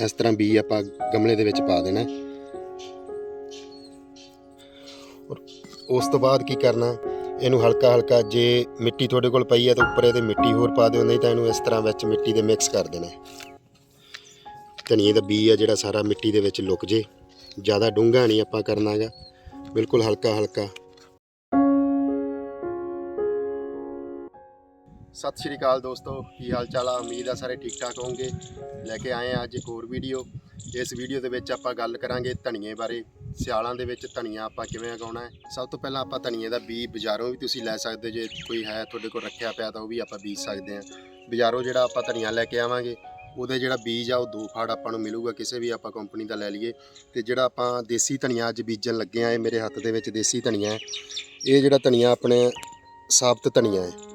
ਇਸ ਤਰ੍ਹਾਂ ਬੀ ਆਪਾਂ ਗਮਲੇ ਦੇ ਵਿੱਚ ਪਾ ਦੇਣਾ। ਔਰ ਉਸ ਤੋਂ ਬਾਅਦ ਕੀ ਕਰਨਾ, ਇਹਨੂੰ ਹਲਕਾ ਹਲਕਾ ਜੇ ਮਿੱਟੀ ਤੁਹਾਡੇ ਕੋਲ ਪਈ ਹੈ ਤਾਂ ਉੱਪਰ ਇਹਦੇ ਮਿੱਟੀ ਹੋਰ ਪਾ ਦਿਓ, ਨਹੀਂ ਤਾਂ ਇਹਨੂੰ ਇਸ ਤਰ੍ਹਾਂ ਵਿੱਚ ਮਿੱਟੀ ਦੇ ਮਿਕਸ ਕਰ ਦੇਣਾ। ਧਨੀਏ ਦਾ ਬੀ ਆ ਜਿਹੜਾ ਸਾਰਾ ਮਿੱਟੀ ਦੇ ਵਿੱਚ ਲੁਕ ਜੇ, ਜ਼ਿਆਦਾ ਡੂੰਘਾ ਨਹੀਂ ਆਪਾਂ ਕਰਨਾਗਾ, ਬਿਲਕੁਲ ਹਲਕਾ ਹਲਕਾ। ਸਤਿ ਸ਼੍ਰੀ ਅਕਾਲ ਦੋਸਤੋ, ਕੀ ਹਾਲ ਚਾਲ ਆ? ਉਮੀਦ ਆ ਸਾਰੇ ਠੀਕ ਠਾਕ ਹੋਵੋਗੇ। ਲੈ ਕੇ ਆਏ ਆ ਅੱਜ ਇੱਕ ਹੋਰ ਵੀਡੀਓ। ਇਸ ਵੀਡੀਓ ਦੇ ਵਿੱਚ ਆਪਾਂ ਗੱਲ ਕਰਾਂਗੇ ਧਨੀਏ ਬਾਰੇ। ਸਿਆਲਾਂ ਦੇ ਵਿੱਚ ਧਨੀਆ ਆਪਾਂ ਕਿਵੇਂ ਉਗਾਉਣਾ ਹੈ? ਸਭ ਤੋਂ ਪਹਿਲਾਂ ਆਪਾਂ ਧਨੀਏ ਦਾ ਬੀਜ ਬਾਜ਼ਾਰੋਂ ਵੀ ਤੁਸੀਂ ਲੈ ਸਕਦੇ ਜੇ ਕੋਈ ਹੈ ਤੁਹਾਡੇ ਕੋਲ ਰੱਖਿਆ ਪਿਆ ਤਾਂ ਉਹ ਵੀ ਆਪਾਂ ਬੀਜ ਸਕਦੇ ਆ ਬਾਜ਼ਾਰੋਂ ਜਿਹੜਾ ਆਪਾਂ ਧਨੀਆ ਲੈ ਕੇ ਆਵਾਂਗੇ, ਉਹਦਾ ਜਿਹੜਾ ਬੀਜ ਆ, ਉਹ ਦੋ ਫਾੜ ਆਪਾਂ ਨੂੰ ਮਿਲੂਗਾ, ਕਿਸੇ ਵੀ ਆਪਾਂ ਕੰਪਨੀ ਦਾ ਲੈ ਲਈਏ। ਤੇ ਜਿਹੜਾ ਆਪਾਂ ਦੇਸੀ ਧਨੀਆ ਅੱਜ ਬੀਜਣ ਲੱਗੇ ਆ, ਇਹ ਮੇਰੇ ਹੱਥ ਦੇ ਵਿੱਚ ਦੇਸੀ ਧਨੀਆ ਹੈ। ਇਹ ਜਿਹੜਾ ਧਨੀਆ ਆਪਣੇ ਸਾਬਤ ਧਨੀਆ ਹੈ।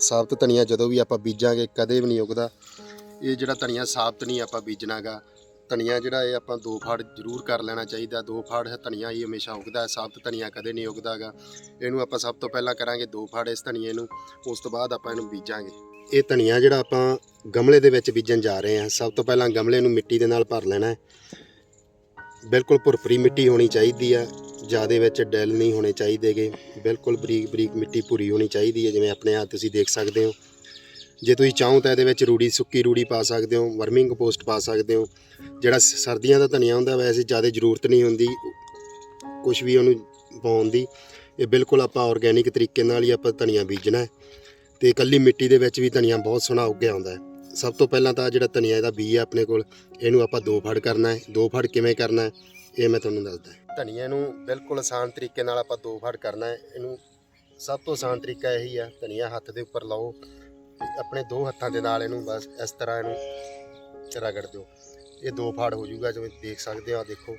ਸਾਬਤ ਧਨੀਆ ਜਦੋਂ ਵੀ ਆਪਾਂ ਬੀਜਾਂਗੇ, ਕਦੇ ਵੀ ਨਹੀਂ ਉਗਦਾ। ਇਹ ਜਿਹੜਾ ਧਨੀਆ ਸਾਬਤ ਨਹੀਂ ਆਪਾਂ ਬੀਜਣਾਗਾ। ਧਨੀਆ ਜਿਹੜਾ ਇਹ ਆਪਾਂ ਦੋ ਫਾੜ ਜ਼ਰੂਰ ਕਰ ਲੈਣਾ ਚਾਹੀਦਾ। ਦੋ ਫਾੜ ਹੈ ਧਨੀਆ ਹੀ ਹਮੇਸ਼ਾ ਉਗਦਾ ਸਾਬਤ ਧਨੀਆ ਕਦੇ ਨਹੀਂ ਉਗਦਾਗਾ। ਇਹਨੂੰ ਆਪਾਂ ਸਭ ਤੋਂ ਪਹਿਲਾਂ ਕਰਾਂਗੇ ਦੋ ਫਾੜ ਇਸ ਧਨੀਏ ਨੂੰ। ਉਸ ਤੋਂ ਬਾਅਦ ਆਪਾਂ ਇਹਨੂੰ ਬੀਜਾਂਗੇ। ਇਹ ਧਨੀਆ ਜਿਹੜਾ ਆਪਾਂ ਗਮਲੇ ਦੇ ਵਿੱਚ ਬੀਜਣ ਜਾ ਰਹੇ ਹਾਂ। ਸਭ ਤੋਂ ਪਹਿਲਾਂ ਗਮਲੇ ਨੂੰ ਮਿੱਟੀ ਦੇ ਨਾਲ ਭਰ ਲੈਣਾ ਹੈ। ਬਿਲਕੁਲ ਭੁਰਪਰੀ ਮਿੱਟੀ ਹੋਣੀ ਚਾਹੀਦੀ ਆ ਜਿਆਦੇ ਵਿੱਚ ਡੈਲ ਨਹੀਂ ਹੋਣੇ ਚਾਹੀਦੇਗੇ। ਬਿਲਕੁਲ ਬਰੀਕ ਬਰੀਕ ਮਿੱਟੀ ਭੁਰੀ ਹੋਣੀ ਚਾਹੀਦੀ ਹੈ, ਜਿਵੇਂ ਆਪਣੇ ਆ ਤੁਸੀਂ ਦੇਖ ਸਕਦੇ ਹੋ। ਜੇ ਤੁਸੀਂ ਚਾਹੋ ਤਾਂ ਇਹਦੇ ਵਿੱਚ ਰੂੜੀ, ਸੁੱਕੀ ਰੂੜੀ ਪਾ ਸਕਦੇ ਹੋ, ਵਰਮਿੰਗ ਕੰਪੋਸਟ ਪਾ ਸਕਦੇ ਹੋ। ਜਿਹੜਾ ਸਰਦੀਆਂ ਦਾ ਧਨੀਆ ਹੁੰਦਾ, ਵੈਸੇ ਜ਼ਿਆਦਾ ਜ਼ਰੂਰਤ ਨਹੀਂ ਹੁੰਦੀ ਕੁਝ ਵੀ ਉਹਨੂੰ ਪਾਉਣ ਦੀ। ਇਹ ਬਿਲਕੁਲ ਆਪਾਂ ਆਰਗੇਨਿਕ ਤਰੀਕੇ ਨਾਲ ਹੀ ਆਪਾਂ ਧਨੀਆ ਬੀਜਣਾ ਹੈ। ਤੇ ਇਕੱਲੀ ਮਿੱਟੀ ਦੇ ਵਿੱਚ ਵੀ ਧਨੀਆ ਬਹੁਤ ਸੋਹਣਾ ਉੱਗਿਆ ਆਉਂਦਾ ਹੈ। ਸਭ ਤੋਂ ਪਹਿਲਾਂ ਤਾਂ ਜਿਹੜਾ ਧਨੀਆ ਇਹਦਾ ਬੀਜ ਹੈ ਆਪਣੇ ਕੋਲ, ਇਹਨੂੰ ਆਪਾਂ ਦੋ ਫੜ ਕਰਨਾ ਹੈ। ਦੋ ਫੜ ਕਿਵੇਂ ਕਰਨਾ ਹੈ, ਇਹ ਮੈਂ ਤੁਹਾਨੂੰ ਦੱਸਦਾ ਧਨੀਆ ਨੂੰ ਬਿਲਕੁਲ ਆਸਾਨ ਤਰੀਕੇ ਨਾਲ ਆਪਾਂ ਦੋ ਫੜ ਕਰਨਾ ਹੈ। ਇਹਨੂੰ ਸਭ ਤੋਂ ਆਸਾਨ ਤਰੀਕਾ ਇਹੀ ਆ, ਧਨੀਆ ਹੱਥ ਦੇ ਉੱਪਰ ਲਾਓ। ਆਪਣੇ ਦੋ ਹੱਥਾਂ ਦੇ ਨਾਲ ਇਹਨੂੰ ਬਸ ਇਸ ਤਰ੍ਹਾਂ ਇਹਨੂੰ ਰਗੜ ਦਿਓ। ਇਹ ਦੋ ਫਾੜ ਹੋ ਜਾਊਗਾ, ਜਿਵੇਂ ਦੇਖ ਸਕਦੇ ਹੋ ਆ ਦੇਖੋ,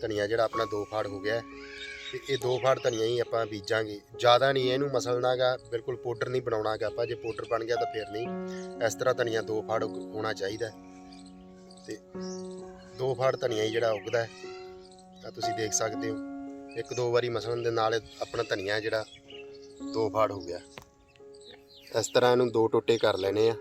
ਧਨੀਆ ਜਿਹੜਾ ਆਪਣਾ ਦੋ ਫਾੜ ਹੋ ਗਿਆ ਹੈ। ਤੇ ਇਹ ਦੋ ਫਾੜ ਧਨੀਆ ਹੀ ਆਪਾਂ ਬੀਜਾਂਗੇ। ਜ਼ਿਆਦਾ ਨਹੀਂ, ਇਹਨੂੰ ਮਸਲਣਾਗਾ, ਬਿਲਕੁਲ ਪਾਊਡਰ ਨਹੀਂ ਬਣਾਉਣਾਗਾ ਆਪਾਂ। ਜੇ ਪਾਊਡਰ ਬਣ ਗਿਆ ਤਾਂ ਫਿਰ ਨਹੀਂ। ਇਸ ਤਰ੍ਹਾਂ ਧਨੀਆ ਦੋ ਫਾੜ ਉਗ- ਹੋਣਾ ਚਾਹੀਦਾ ਹੈ। ਤੇ ਦੋ ਫਾੜ ਧਨੀਆ ਹੀ ਜਿਹੜਾ ਉੱਗਦਾ ਹੈ। ਤਾਂ ਤੁਸੀਂ ਦੇਖ ਸਕਦੇ ਹੋ। ਇੱਕ ਦੋ ਵਾਰੀ ਮਸਲਣ ਦੇ ਨਾਲ ਆਪਣਾ ਧਨੀਆ ਜਿਹੜਾ, ਦੋ ਫਾੜ ਹੋ ਗਿਆ। ਇਸ ਤਰ੍ਹਾਂ ਇਹਨੂੰ ਦੋ ਟੋਟੇ ਕਰ ਲੈਣੇ ਆ।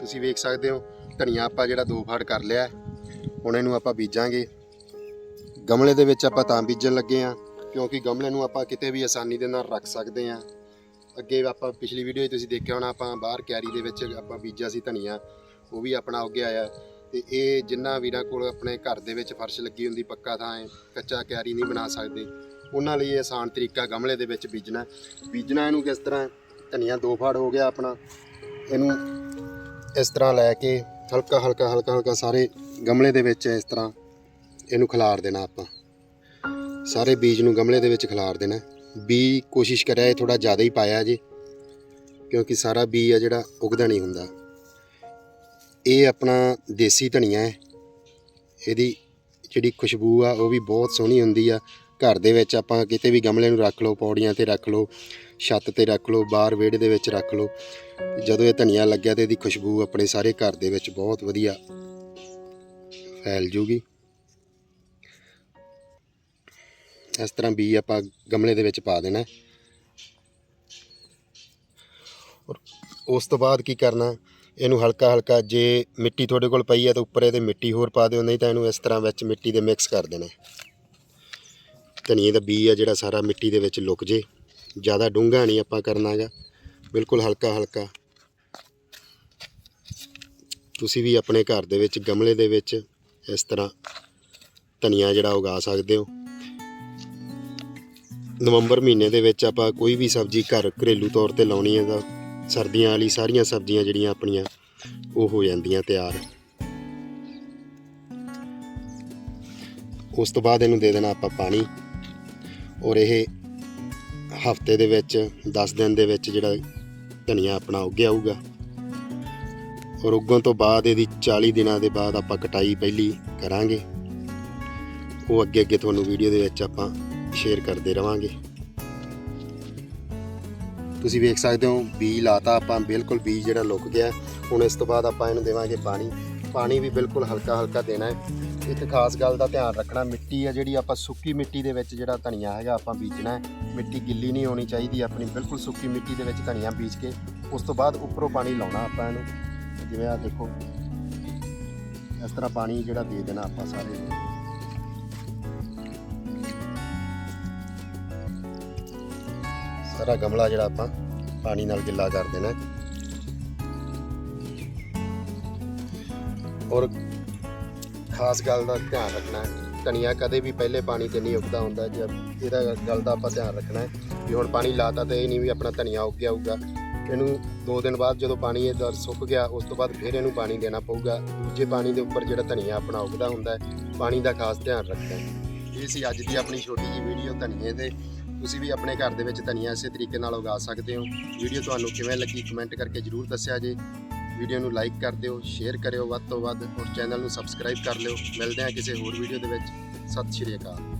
ਤੁਸੀਂ ਵੇਖ ਸਕਦੇ ਹੋ, ਧਨੀਆ ਆਪਾਂ ਜਿਹੜਾ ਦੋ ਫਾੜ ਕਰ ਲਿਆ ਹੈ। ਹੁਣ ਇਹਨੂੰ ਆਪਾਂ ਬੀਜਾਂਗੇ। ਗਮਲੇ ਦੇ ਵਿੱਚ ਆਪਾਂ ਤਾਂ ਬੀਜਣ ਲੱਗੇ ਆ ਕਿਉਂਕਿ ਗਮਲੇ ਨੂੰ ਆਪਾਂ ਕਿਤੇ ਵੀ ਆਸਾਨੀ ਦੇ ਨਾਲ ਰੱਖ ਸਕਦੇ ਆ ਅੱਗੇ ਆਪਾਂ ਪਿਛਲੀ ਵੀਡੀਓ 'ਚ ਤੁਸੀਂ ਦੇਖਿਆ ਹੋਣਾ, ਆਪਾਂ ਬਾਹਰ ਕਿਆਰੀ ਦੇ ਵਿੱਚ ਆਪਾਂ ਬੀਜਿਆ ਸੀ ਧਨੀਆ, ਉਹ ਵੀ ਆਪਣਾ ਉੱਗਿਆ ਆ ਤੇ ਇਹ ਜਿੰਨਾ ਵੀਰਾਂ ਕੋਲ ਆਪਣੇ ਘਰ ਦੇ ਵਿੱਚ ਫਰਸ਼ ਲੱਗੀ ਹੁੰਦੀ ਪੱਕਾ ਥਾਂ ਹੈ ਕੱਚਾ ਕਿਆਰੀ ਨਹੀਂ ਬਣਾ ਸਕਦੇ, ਉਹਨਾਂ ਲਈ ਇਹ ਆਸਾਨ ਤਰੀਕਾ ਗਮਲੇ ਦੇ ਵਿੱਚ ਬੀਜਣਾ। ਬੀਜਣਾ ਇਹਨੂੰ ਕਿਸ ਤਰ੍ਹਾਂ, ਧਨੀਆ ਦੋ ਫਾੜ ਹੋ ਗਿਆ ਆਪਣਾ, ਇਹਨੂੰ ਇਸ ਤਰ੍ਹਾਂ ਲੈ ਕੇ ਹਲਕਾ ਹਲਕਾ ਹਲਕਾ ਹਲਕਾ ਸਾਰੇ ਗਮਲੇ ਦੇ ਵਿੱਚ ਇਸ ਤਰ੍ਹਾਂ ਇਹਨੂੰ ਖਿਲਾਰ ਦੇਣਾ ਆਪਾਂ। ਸਾਰੇ ਬੀਜ ਨੂੰ ਗਮਲੇ ਦੇ ਵਿੱਚ ਖਿਲਾਰ ਦੇਣਾ। ਬੀ ਕੋਸ਼ਿਸ਼ ਕਰਿਆ ਇਹ ਥੋੜਾ ਜ਼ਿਆਦਾ ਹੀ ਪਾਇਆ ਜੇ, ਕਿਉਂਕਿ ਸਾਰਾ ਬੀ ਆ ਜਿਹੜਾ ਉਗਦਾ ਨਹੀਂ ਹੁੰਦਾ। ਇਹ ਆਪਣਾ ਦੇਸੀ ਧਨੀਆ ਹੈ। ਇਹਦੀ ਜਿਹੜੀ ਖੁਸ਼ਬੂ ਆ, ਉਹ ਵੀ ਬਹੁਤ ਸੋਹਣੀ ਹੁੰਦੀ ਆ। ਘਰ ਦੇ ਵਿੱਚ ਆਪਾਂ ਕਿਤੇ ਵੀ ਗਮਲੇ ਨੂੰ ਰੱਖ ਲਓ, ਪੌੜੀਆਂ ਤੇ ਰੱਖ ਲਓ, ਛੱਤ ਤੇ ਰੱਖ ਲਓ, ਬਾਹਰ ਵਿਹੜੇ ਦੇ ਵਿੱਚ ਰੱਖ ਲਓ। ਜਦੋਂ ਇਹ ਧਨੀਆ ਲੱਗਿਆ ਤੇ ਇਹਦੀ ਖੁਸ਼ਬੂ ਆਪਣੇ ਸਾਰੇ ਘਰ ਦੇ ਵਿੱਚ ਬਹੁਤ ਵਧੀਆ ਫੈਲ ਜੂਗੀ। ਇਸ ਤਰ੍ਹਾਂ ਬੀ ਆਪਾਂ ਗਮਲੇ ਦੇ ਵਿੱਚ ਪਾ ਦੇਣਾ। ਔਰ ਉਸ ਤੋਂ ਬਾਅਦ ਕੀ ਕਰਨਾ, ਇਹਨੂੰ ਹਲਕਾ ਹਲਕਾ ਜੇ ਮਿੱਟੀ ਤੁਹਾਡੇ ਕੋਲ ਪਈ ਹੈ ਤਾਂ ਉੱਪਰ ਇਹਦੇ ਮਿੱਟੀ ਹੋਰ ਪਾ ਦਿਓ, ਨਹੀਂ ਤਾਂ ਇਹਨੂੰ ਇਸ ਤਰ੍ਹਾਂ ਵਿੱਚ ਮਿੱਟੀ ਦੇ ਮਿਕਸ ਕਰ ਦੇਣਾ। ਧਨੀਏ ਦਾ ਬੀ ਆ ਜਿਹੜਾ ਸਾਰਾ ਮਿੱਟੀ ਦੇ ਵਿੱਚ ਲੁਕ ਜੇ, ਜ਼ਿਆਦਾ ਡੂੰਘਾ ਨਹੀਂ ਆਪਾਂ ਕਰਨਾਗਾ ਬਿਲਕੁਲ ਹਲਕਾ ਹਲਕਾ ਤੁਸੀਂ ਵੀ ਆਪਣੇ ਘਰ ਦੇ ਵਿੱਚ ਗਮਲੇ ਦੇ ਵਿੱਚ ਇਸ ਤਰ੍ਹਾਂ ਧਨੀਆ ਜਿਹੜਾ ਉਗਾ ਸਕਦੇ ਹੋ। ਨਵੰਬਰ ਮਹੀਨੇ ਦੇ ਵਿੱਚ ਆਪਾਂ ਕੋਈ ਵੀ ਸਬਜ਼ੀ ਘਰ ਘਰੇਲੂ ਤੌਰ ਤੇ ਲਾਉਣੀ ਹੈ ਤਾਂ ਸਰਦੀਆਂ ਵਾਲੀ ਸਾਰੀਆਂ ਸਬਜ਼ੀਆਂ ਜਿਹੜੀਆਂ ਆਪਣੀਆਂ, ਉਹ ਹੋ ਜਾਂਦੀਆਂ ਤਿਆਰ। ਉਸ ਤੋਂ ਬਾਅਦ ਇਹਨੂੰ ਦੇ ਦੇਣਾ ਆਪਾਂ ਪਾਣੀ। ਔਰ ਇਹ ਹਫ਼ਤੇ ਦੇ ਵਿੱਚ 10 ਦਿਨ ਦੇ ਵਿੱਚ ਜਿਹੜਾ ਧਨੀਆ ਆਪਣਾ ਉੱਗ ਆਊਗਾ। ਔਰ ਉੱਗਣ ਤੋਂ ਬਾਅਦ ਇਹਦੀ 40 ਦਿਨਾਂ ਦੇ ਬਾਅਦ ਆਪਾਂ ਕਟਾਈ ਪਹਿਲੀ ਕਰਾਂਗੇ। ਉਹ ਅੱਗੇ ਅੱਗੇ ਤੁਹਾਨੂੰ ਵੀਡੀਓ ਦੇ ਵਿੱਚ ਆਪਾਂ ਸ਼ੇਅਰ ਕਰਦੇ ਰਵਾਂਗੇ। ਤੁਸੀਂ ਵੇਖ ਸਕਦੇ ਹੋ, ਬੀਜ ਲਾਤਾ ਆਪਾਂ, ਬਿਲਕੁਲ ਬੀਜ ਜਿਹੜਾ ਲੁੱਕ ਗਿਆ। ਹੁਣ ਇਸ ਤੋਂ ਬਾਅਦ ਆਪਾਂ ਇਹਨੂੰ ਦੇਵਾਂਗੇ ਪਾਣੀ। ਪਾਣੀ ਵੀ ਬਿਲਕੁਲ ਹਲਕਾ ਹਲਕਾ ਦੇਣਾ ਹੈ। ਇੱਕ ਖਾਸ ਗੱਲ ਦਾ ਧਿਆਨ ਰੱਖਣਾ, ਮਿੱਟੀ ਆ ਜਿਹੜੀ ਆਪਾਂ ਸੁੱਕੀ ਮਿੱਟੀ ਦੇ ਵਿੱਚ ਜਿਹੜਾ ਧਨੀਆ ਹੈਗਾ ਆਪਾਂ ਬੀਜਣਾ ਹੈ। ਮਿੱਟੀ ਗਿੱਲੀ ਨਹੀਂ ਹੋਣੀ ਚਾਹੀਦੀ, ਆਪਣੀ ਬਿਲਕੁਲ ਸੁੱਕੀ ਮਿੱਟੀ ਦੇ ਵਿੱਚ ਧਨੀਆ ਬੀਜ ਕੇ, ਉਸ ਤੋਂ ਬਾਅਦ ਉੱਪਰੋਂ ਪਾਣੀ ਲਾਉਣਾ ਆਪਾਂ ਇਹਨੂੰ। ਜਿਵੇਂ ਆ ਦੇਖੋ, ਇਸ ਤਰ੍ਹਾਂ ਪਾਣੀ ਜਿਹੜਾ ਦੇ ਦੇਣਾ ਆਪਾਂ ਸਾਰੇ। ਸਾਰਾ ਗਮਲਾ ਜਿਹੜਾ ਆਪਾਂ ਪਾਣੀ ਨਾਲ ਗਿੱਲਾ ਕਰ ਦੇਣਾ ਔਰ ਖਾਸ ਗੱਲ ਦਾ ਧਿਆਨ ਰੱਖਣਾ ਧਨੀਆ ਕਦੇ ਵੀ ਪਹਿਲੇ ਪਾਣੀ ਤੇ ਨਹੀਂ ਉੱਗਦਾ ਹੁੰਦਾ, ਜਦ ਇਹਦਾ ਗੱਲ ਦਾ ਆਪਾਂ ਧਿਆਨ ਰੱਖਣਾ ਵੀ ਹੁਣ ਪਾਣੀ ਲਾਤਾ ਤੇ ਇਹ ਨਹੀਂ ਵੀ ਆਪਣਾ ਧਨੀਆ ਉੱਗ ਗਿਆ ਹੋਊਗਾ ਇਹਨੂੰ 2 ਦਿਨ ਬਾਅਦ ਜਦੋਂ ਪਾਣੀ ਦਰ ਸੁੱਕ ਗਿਆ, ਉਸ ਤੋਂ ਬਾਅਦ ਫਿਰ ਇਹਨੂੰ ਪਾਣੀ ਦੇਣਾ ਪਊਗਾ। ਦੂਜੇ ਪਾਣੀ ਦੇ ਉੱਪਰ ਜਿਹੜਾ ਧਨੀਆ ਆਪਣਾ ਉੱਗਦਾ ਹੁੰਦਾ ਹੈ, ਪਾਣੀ ਦਾ ਖਾਸ ਧਿਆਨ ਰੱਖਣਾ ਇਹ ਸੀ ਅੱਜ ਦੀ ਆਪਣੀ ਛੋਟੀ ਜਿਹੀ ਵੀਡੀਓ ਧਨੀਏ ਦੇ ਤੁਸੀਂ ਵੀ ਆਪਣੇ ਘਰ ਦੇ ਵਿੱਚ ਧਨੀਆ ਇਸੇ ਤਰੀਕੇ ਨਾਲ ਉਗਾ ਸਕਦੇ ਹੋ। ਵੀਡੀਓ ਤੁਹਾਨੂੰ ਕਿਵੇਂ ਲੱਗੀ ਕਮੈਂਟ ਕਰਕੇ ਜਰੂਰ ਦੱਸਿਆ ਜੇ। ਵੀਡੀਓ ਨੂੰ ਲਾਈਕ ਕਰ ਦਿਓ, ਸ਼ੇਅਰ ਕਰਿਓ ਵੱਧ ਤੋਂ ਵੱਧ, ਔਰ ਚੈਨਲ ਨੂੰ ਸਬਸਕ੍ਰਾਈਬ ਕਰ ਲਿਓ। ਮਿਲਦੇ ਹਾਂ ਕਿਸੇ ਹੋਰ ਵੀਡੀਓ ਦੇ ਵਿੱਚ। ਸਤਿ ਸ਼੍ਰੀ ਅਕਾਲ।